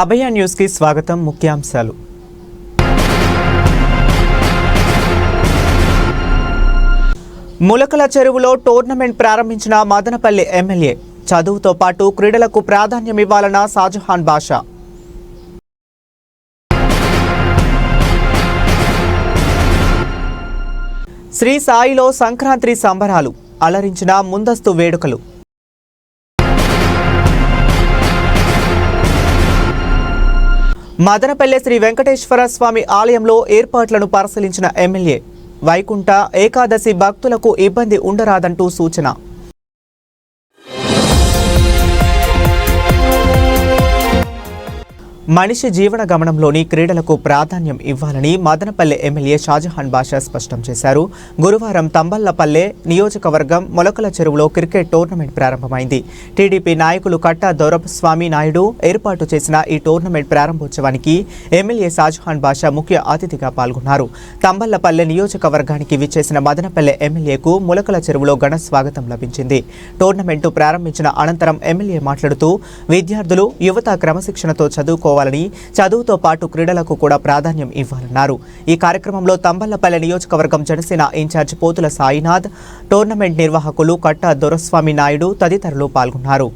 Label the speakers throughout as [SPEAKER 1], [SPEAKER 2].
[SPEAKER 1] అభయ న్యూస్కి స్వాగతం ముఖ్యాంశాలు. ములకల చెరువులో టోర్నమెంట్ ప్రారంభించిన మదనపల్లి ఎమ్మెల్యే. చదువుతో పాటు క్రీడలకు ప్రాధాన్యం ఇవ్వాలన్న షాజహాన్ బాషా శ్రీ సాయిలో సంక్రాంతి సంబరాలు. అలరించిన ముందస్తు వేడుకలు. మదనపల్లె శ్రీ వెంకటేశ్వర స్వామి ఆలయంలో ఏర్పాట్లను పరిశీలించిన ఎమ్మెల్యే వైకుంఠ ఏకాదశి భక్తులకు ఇబ్బంది ఉండరాదంటూ సూచన. మనిషి జీవన గమనంలోని క్రీడలకు ప్రాధాన్యం ఇవ్వాలని మదనపల్లె ఎమ్మెల్యే షాజహాన్ బాషా స్పష్టం చేశారు. గురువారం తంబల్లపల్లె నియోజకవర్గం మొలకల చెరువులో క్రికెట్ టోర్నమెంట్ ప్రారంభమైంది. టీడీపీ నాయకులు కట్టా దౌరభస్వామి నాయుడు ఏర్పాటు చేసిన ఈ టోర్నమెంట్ ప్రారంభోత్సవానికి ఎమ్మెల్యే షాజహాన్ బాషా ముఖ్య అతిథిగా పాల్గొన్నారు. తంబల్లపల్లె నియోజకవర్గానికి విచ్చేసిన మదనపల్లె ఎమ్మెల్యేకు ములకల చెరువులో ఘన స్వాగతం లభించింది. టోర్నమెంటు ప్రారంభించిన అనంతరం ఎమ్మెల్యే మాట్లాడుతూ విద్యార్థులు యువత క్రమశిక్షణతో చదువుకో చదువుకోవాలని చదువుతో పాటు క్రీడలకు కూడా ప్రాధాన్యం ఇవ్వాలన్నారు. ఈ కార్యక్రమంలో తంబల్లపల్లె నియోజకవర్గం జనసేన ఇన్ఛార్జ్ పోతుల సాయినాథ్ టోర్నమెంట్ నిర్వాహకులు కట్ట దొరస్వామి నాయుడు తదితరులు పాల్గొన్నారు.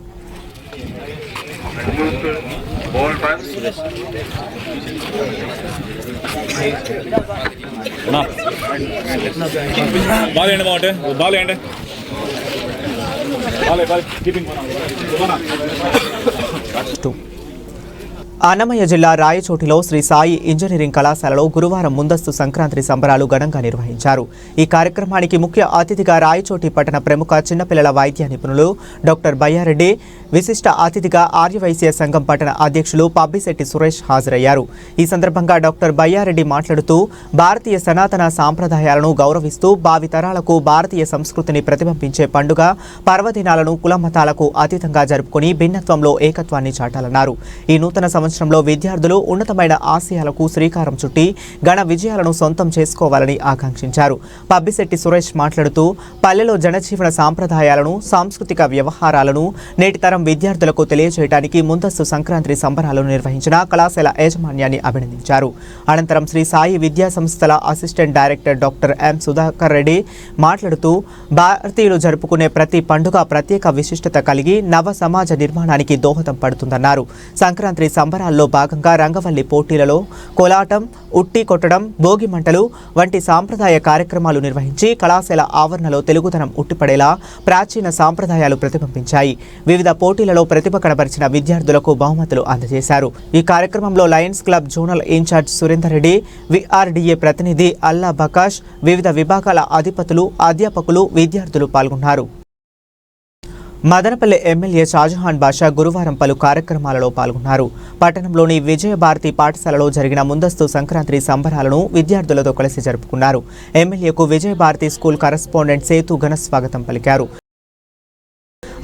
[SPEAKER 1] అన్నమయ్య జిల్లా రాయచోటిలో శ్రీ సాయి ఇంజనీరింగ్ కళాశాలలో గురువారం ముందస్తు సంక్రాంతి సంబరాలు ఘనంగా నిర్వహించారు. ఈ కార్యక్రమానికి ముఖ్య అతిథిగా రాయచోటి పట్టణ ప్రముఖ చిన్నపిల్లల వైద్య నిపుణులు డాక్టర్ బయ్యారెడ్డి విశిష్ట అతిథిగా ఆర్యవైశ్య సంఘం పట్టణ అధ్యక్షులు పబ్బిశెట్టి సురేష్ హాజరయ్యారు. ఈ సందర్భంగా డాక్టర్ బయ్యారెడ్డి మాట్లాడుతూ భారతీయ సనాతన సాంప్రదాయాలను గౌరవిస్తూ భావితరాలకు భారతీయ సంస్కృతిని ప్రతిబింబించే పండుగ పర్వదినాలను కుల మతాలకు అతీతంగా జరుపుకొని భిన్నత్వంలో ఏకత్వాన్ని చాటాలన్నారు. ఈ నూతన సంవత్సరంలో విద్యార్థులు ఉన్నతమైన ఆశయాలకు శ్రీకారం చుట్టి ఘన విజయాలను సొంతం చేసుకోవాలని ఆకాంక్షించారు. పబ్బిశెట్టి సురేష్ మాట్లాడుతూ పల్లెలో జనజీవన సాంప్రదాయాలను సాంస్కృతిక వ్యవహారాలను నేటి తరం విద్యార్థులకు తెలియజేయడానికి ముందస్తు సంక్రాంతి సంబరాలను నిర్వహించిన కళాశాల యాజమాన్యాన్ని అభినందించారు. అనంతరం శ్రీ సాయి విద్యా సంస్థల assistant director doctor M Sudhakar Reddy మాట్లాడుతూ భారతీయులు జరుపుకునే ప్రతి పండుగ ప్రత్యేక విశిష్టత కలిగి నవ సమాజ నిర్మాణానికి దోహదం పడుతుందన్నారు. సంక్రాంతి సంబరాల్లో భాగంగా రంగవల్లి పోటీలలో కోలాటం ఉట్టి కొట్టడం భోగి మంటలు వంటి సాంప్రదాయ కార్యక్రమాలు నిర్వహించి కళాశాల ఆవరణలో తెలుగుతనం ఉట్టిపడేలా ప్రాచీన సాంప్రదాయాలు ప్రతిబింబించాయి. వివిధ పోటీలలో ప్రతిభ కనబరిచిన విద్యార్థులకు బహుమతులు అందజేశారు. ఈ కార్యక్రమంలో Lions club zonal incharge Surender Reddy VRDA ప్రతినిధి అల్లా బకాష్ వివిధ విభాగాల అధిపతులు అధ్యాపకులు విద్యార్థులు పాల్గొన్నారు. మదనపల్లి ఎమ్మెల్యే షాజహాన్ బాషా గురువారం పలు కార్యక్రమాలలో పాల్గొన్నారు. పట్టణంలోని విజయభారతి పాఠశాలలో జరిగిన ముందస్తు సంక్రాంతి సంబరాలను విద్యార్థులతో కలిసి జరుపుకున్నారు. ఎమ్మెల్యేకు విజయభారతి స్కూల్ కరస్పాండెంట్ సేతు ఘన స్వాగతం పలికారు.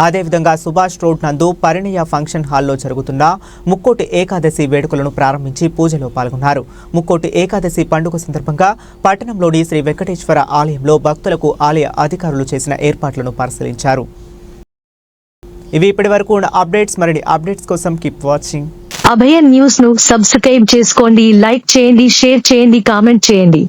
[SPEAKER 1] అదేవిధంగా సుభాష్ రోడ్ నందు పరిణయ ఫంక్షన్ హాల్లో జరుగుతున్న ముక్కోటి ఏకాదశి వేడుకలను ప్రారంభించి పూజలో పాల్గొన్నారు. ముక్కోటి ఏకాదశి పండుగ సందర్భంగా పట్టణంలోని శ్రీ వెంకటేశ్వర ఆలయంలో భక్తులకు ఆలయ అధికారులు చేసిన ఏర్పాట్లను పరిశీలించారు. ఇవి ఇప్పటి వరకు ఉన్న అప్డేట్స్. మరిన్ని అప్డేట్స్ కోసం కీప్ వాచింగ్
[SPEAKER 2] అభయ న్యూస్ను సబ్స్క్రైబ్ చేసుకోండి లైక్ చేయండి షేర్ చేయండి కామెంట్ చేయండి.